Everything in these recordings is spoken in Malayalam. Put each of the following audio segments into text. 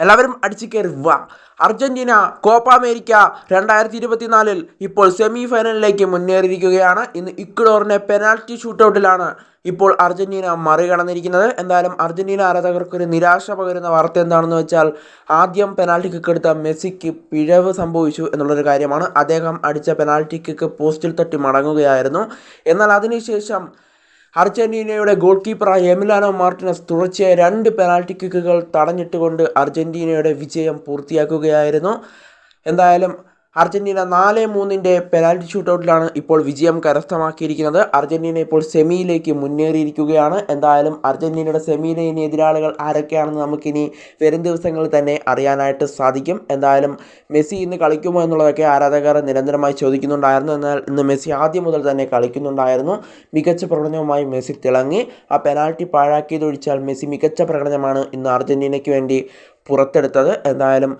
എല്ലാവരും അടിച്ചു കയറി വാ. അർജന്റീന കോപ്പ അമേരിക്ക രണ്ടായിരത്തി ഇരുപത്തിനാലിൽ ഇപ്പോൾ സെമി ഫൈനലിലേക്ക് മുന്നേറിയിരിക്കുകയാണ്. ഇന്ന് ഇക്വഡോറിനെ പെനാൽറ്റി ഷൂട്ടൗട്ടിലാണ് ഇപ്പോൾ അർജന്റീന മറികടന്നിരിക്കുന്നത്. എന്തായാലും അർജന്റീന ആരാധകർക്കൊരു നിരാശ പകരുന്ന വാർത്ത എന്താണെന്ന് വെച്ചാൽ ആദ്യം പെനാൽറ്റി കിക്ക് എടുത്ത മെസ്സിക്ക് പിഴവ് സംഭവിച്ചു എന്നുള്ളൊരു കാര്യമാണ്. അദ്ദേഹം അടിച്ച പെനാൽറ്റി കിക്ക് പോസ്റ്റിൽ തട്ടി മടങ്ങുകയായിരുന്നു. എന്നാൽ അതിനുശേഷം അർജന്റീനയുടെ ഗോൾ കീപ്പറായ എമിലാനോ മാർട്ടിനസ് തുടർച്ചയായ രണ്ട് പെനാൽറ്റി കിക്കുകൾ തടഞ്ഞിട്ടുകൊണ്ട് അർജന്റീനയുടെ വിജയം പൂർത്തിയാക്കുകയായിരുന്നു. എന്തായാലും അർജന്റീന നാല് മൂന്നിന്റെ പെനാൽറ്റി ഷൂട്ടൗട്ടിലാണ് ഇപ്പോൾ വിജയം കരസ്ഥമാക്കിയിരിക്കുന്നത്. അർജന്റീന ഇപ്പോൾ സെമിയിലേക്ക് മുന്നേറിയിരിക്കുകയാണ്. എന്തായാലും അർജന്റീനയുടെ സെമിയിലെ ഇനി എതിരാളികൾ ആരൊക്കെയാണെന്ന് നമുക്കിനി വരും ദിവസങ്ങളിൽ തന്നെ അറിയാനായിട്ട് സാധിക്കും. എന്തായാലും മെസ്സി ഇന്ന് കളിക്കുമോ എന്നുള്ളതൊക്കെ ആരാധകർ നിരന്തരമായി ചോദിക്കുന്നുണ്ടായിരുന്നു. എന്നാൽ ഇന്ന് മെസ്സി ആദ്യം മുതൽ തന്നെ കളിക്കുന്നുണ്ടായിരുന്നു. മികച്ച പ്രകടനവുമായി മെസ്സി തിളങ്ങി. ആ പെനാൽറ്റി പാഴാക്കിയതൊഴിച്ചാൽ മെസ്സി മികച്ച പ്രകടനമാണ് ഇന്ന് അർജന്റീനയ്ക്ക് വേണ്ടി പുറത്തെടുത്തത്. എന്തായാലും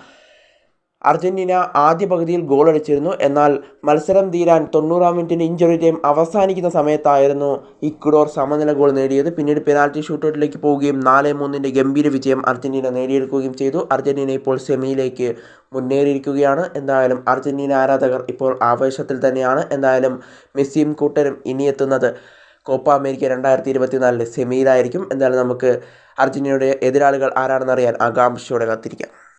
അർജന്റീന ആദ്യ പകുതിയിൽ ഗോൾ അടിച്ചിരുന്നു. എന്നാൽ മത്സരം തീരാൻ തൊണ്ണൂറാം മിനിറ്റിന് ഇഞ്ചുറി ടൈം അവസാനിക്കുന്ന സമയത്തായിരുന്നു ഇക്വഡോർ സമനില ഗോൾ നേടിയത്. പിന്നീട് പെനാൽറ്റി ഷൂട്ടൗട്ടിലേക്ക് പോവുകയും നാല് മൂന്നിന്റെ ഗംഭീര വിജയം അർജന്റീന നേടിയെടുക്കുകയും ചെയ്തു. അർജന്റീന ഇപ്പോൾ സെമിയിലേക്ക് മുന്നേറിയിരിക്കുകയാണ്. എന്തായാലും അർജന്റീന ആരാധകർ ഇപ്പോൾ ആവേശത്തിൽ തന്നെയാണ്. എന്തായാലും മെസ്സിയും കൂട്ടരും ഇനി എത്തുന്നത് കോപ്പ അമേരിക്ക രണ്ടായിരത്തി ഇരുപത്തിനാലിലെ സെമിയിലായിരിക്കും. എന്തായാലും നമുക്ക് അർജന്റീനയുടെ എതിരാളികൾ ആരാണെന്നറിയാൻ ആകാംക്ഷയോടെ കാത്തിരിക്കാം.